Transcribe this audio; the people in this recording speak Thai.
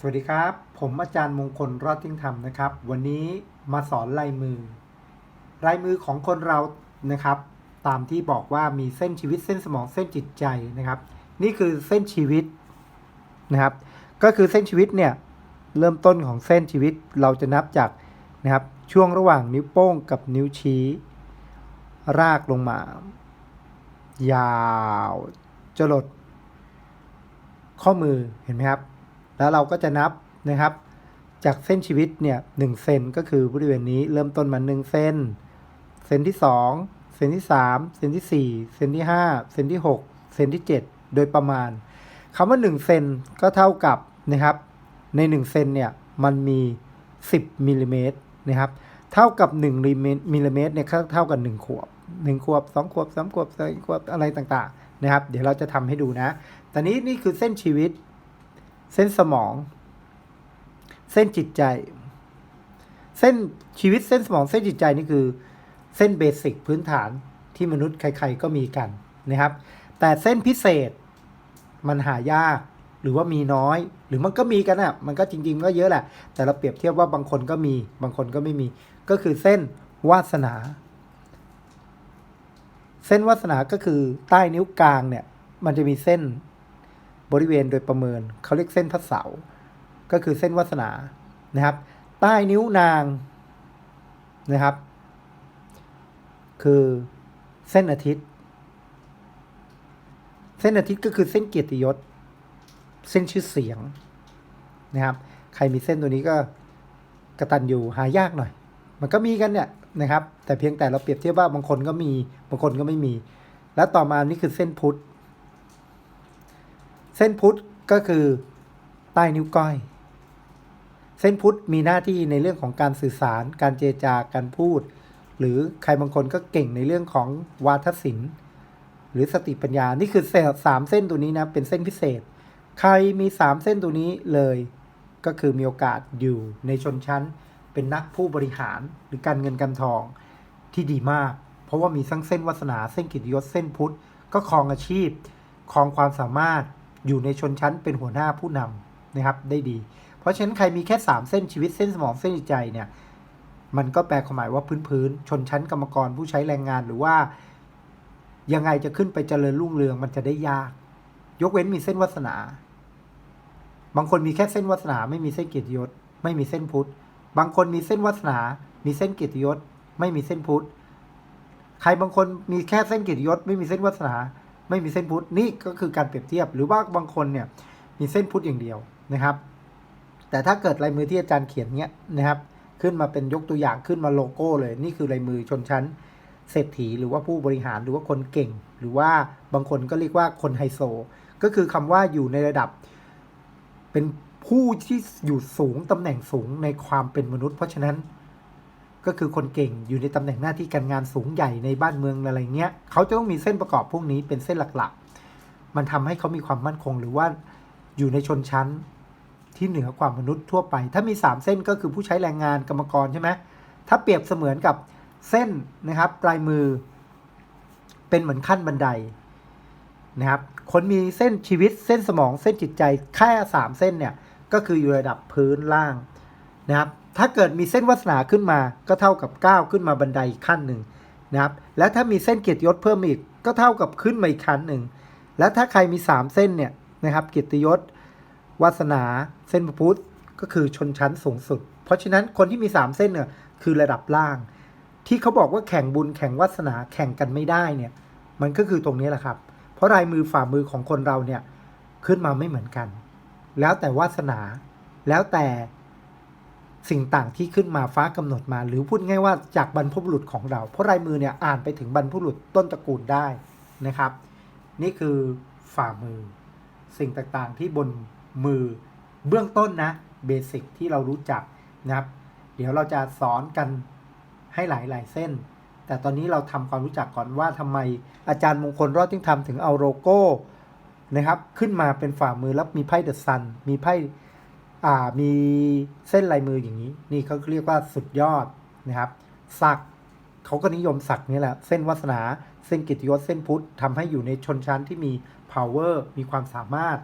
สวัสดีครับ ผมอาจารย์มงคลรอดทิ้งธรรมนะครับ วันนี้มาสอนลายมือ ลายมือของคนเรานะครับ ตามที่บอกว่ามีเส้นชีวิตเส้นสมองเส้นจิตใจนะครับ นี่คือเส้นชีวิตนะครับ ก็คือเส้นชีวิตเนี่ยเริ่มต้นของเส้นชีวิตเราจะนับจากนะครับช่วงระหว่างนิ้วโป้งกับนิ้วชี้ รากลงมา ยาวจรดข้อมือเห็นไหมครับ แล้วเราก็จะนับนะครับ จากเส้นชีวิตเนี่ยหนึ่งเซนก็คือบริเวณนี้เริ่มต้นมาหนึ่งเซนเซนที่สองเซนที่สามเซนที่สี่เซนที่ห้าเซนที่หกเซนที่เจ็ดโดยประมาณคำว่าหนึ่งเซนก็เท่ากับนะครับ ในหนึ่งเซนเนี่ยมันมีสิบมิลลิเมตรนะครับเท่ากับหนึ่งมิลลิเมตรเนี่ยเท่ากับหนึ่งขวบหนึ่งขวบสองขวบสามขวบสี่ขวบอะไรต่างๆนะครับ เดี๋ยวเราจะทำให้ดูนะ ตอนนี้นี่คือเส้นชีวิต เส้นสมอง เส้นจิตใจ เส้นชีวิตเส้นสมองเส้นจิตใจนี่คือ เส้นเบสิกพื้นฐานที่มนุษย์ใคร ๆ ก็มีกันนะครับ แต่เส้นพิเศษมันหายากหรือว่ามีน้อย หรือมันก็มีกันอะ มันก็จริง ๆ ก็เยอะแหละ แต่เราเปรียบเทียบว่าบางคนก็มี บางคนก็ไม่มี ก็คือเส้นวาสนา เส้นวาสนาก็คือใต้นิ้วกลางเนี่ย มันจะมีเส้น บริเวณโดยประเมินเขาเรียกเส้นพระเสาร์ก็คือเส้นวาสนานะครับ ใต้นิ้วนางนะครับ คือเส้นอาทิตย์ เส้นอาทิตย์ก็คือเส้นเกียรติยศ เส้นชื่อเสียงนะครับ ใครมีเส้นตัวนี้ก็กระตันอยู่หายากหน่อย มันก็มีกันเนี่ยนะครับ แต่เพียงแต่เราเปรียบเทียบว่าบางคนก็มี บางคนก็ไม่มี แล้วต่อมานี่คือเส้นพุทธ เส้นพุทธก็คือใต้นิ้วก้อย เส้นพุทธมีหน้าที่ในเรื่องของการสื่อสาร การเจจาการพูด หรือใครบางคนก็เก่งในเรื่องของวาทศิลป์ หรือสติปัญญา นี่คือสามเส้นตัวนี้นะ เป็นเส้นพิเศษ ใครมีสามเส้นตัวนี้เลย ก็คือมีโอกาสอยู่ในชนชั้น เป็นนักผู้บริหารหรือการเงินการทองที่ดีมาก เพราะว่ามีทั้งเส้นวาสนา เส้นกิตยศ เส้นพุทธ ก็ครองอาชีพ ครองความสามารถ อยู่ในชนชั้นเป็นหัวหน้าผู้นำนะครับได้ดี เพราะฉะนั้นใครมีแค่ 3 เส้นชีวิตเส้นสมองเส้นใจเนี่ยมันก็แปลความหมายว่าพื้นๆชนชั้นกรรมกรผู้ใช้แรงงานหรือว่า ยังไงจะขึ้นไปเจริญรุ่งเรืองมันจะได้ยาก ยกเว้นมีเส้นวาสนา บางคนมีแค่เส้นวาสนา ไม่มีเส้นเกียรติยศ ไม่มีเส้นพุทธบางคนมีเส้นวาสนา มีเส้นเกียรติยศ ไม่มีเส้นพุทธใครบางคนมีแค่เส้นเกียรติยศ ไม่มีเส้นวาสนา ไม่มีเส้นพุทธนี่ก็คือการเปรียบเทียบ หรือว่าบางคนเนี่ยมีเส้นพุทธอย่างเดียวนะครับ แต่ถ้าเกิดลายมือที่อาจารย์เขียนเนี้ยนะครับขึ้นมาเป็นยกตัวอย่างขึ้นมาโลโก้เลย นี่คือลายมือชนชั้นเศรษฐีหรือว่าผู้บริหารหรือว่าคนเก่ง หรือว่าบางคนก็เรียกว่าคนไฮโซ ก็คือคำว่าอยู่ในระดับ เป็นผู้ที่อยู่สูงตำแหน่งสูงในความเป็นมนุษย์ เพราะฉะนั้น ก็คือคนเก่งอยู่ในตำแหน่งหน้าที่การงานสูงใหญ่ในบ้านเมืองอะไรเงี้ยเขาจะต้องมีเส้นประกอบพวกนี้เป็นเส้นหลักๆ มันทำให้เขามีความมั่นคงหรือว่าอยู่ในชนชั้นที่เหนือกว่ามนุษย์ทั่วไป ถ้ามี 3 เส้นก็คือผู้ใช้แรงงานกรรมกรใช่ไหมถ้าเปรียบเสมือนกับเส้นนะครับปลายมือ เป็นเหมือนขั้นบันไดนะครับ คนมีเส้นชีวิตเส้นสมองเส้นจิตใจแค่สามเส้นเนี่ยก็คืออยู่ระดับพื้นล่างนะครับ ถ้าเกิดมีเส้นวาสนาขึ้นมา ก็เท่ากับก้าวขึ้นมาบันไดขั้นหนึ่งนะครับ และถ้ามีเส้นเกียรติยศเพิ่มอีก ก็เท่ากับขึ้นมาอีกขั้นหนึ่ง และถ้าใครมีสามเส้นเนี่ยนะครับ เกียรติยศวาสนา เส้นพระพุทธก็คือชนชั้นสูงสุด เพราะฉะนั้นคนที่มีสามเส้นเนี่ยคือระดับล่าง ที่เขาบอกว่าแข่งบุญแข่งวาสนาแข่งกันไม่ได้เนี่ย มันก็คือตรงนี้แหละครับ เพราะลายมือฝ่ามือของคนเราเนี่ยขึ้นมาไม่เหมือนกัน แล้วแต่วาสนา แล้วแต่ สิ่งต่างที่ขึ้นมาฟ้ากำหนดมา หรือพูดง่ายว่าจากบรรพบุรุษของเรา เพราะลายมือเนี่ยอ่านไปถึงบรรพบุรุษต้นตระกูลได้นะครับ นี่คือฝ่ามือ สิ่งต่างๆที่บนมือเบื้องต้นนะเบสิกที่เรารู้จักนะครับ เดี๋ยวเราจะสอนกันให้หลายๆเส้น แต่ตอนนี้เราทำความรู้จักก่อนว่าทำไมอาจารย์มงคลรอดทิ้งทำถึงเอาโลโก้นะครับ ขึ้นมาเป็นฝ่ามือแล้วมีไพ่เดอะซันมีไพ่ มีเส้นลายมืออย่างนี้ นี่เขาเรียกว่าสุดยอดนะครับ สักเขาก็นิยมสักนี่แหละ เส้นวาสนา เส้นกิตยศเส้นพุทธทำให้อยู่ในชนชั้นที่มี power มีความสามารถ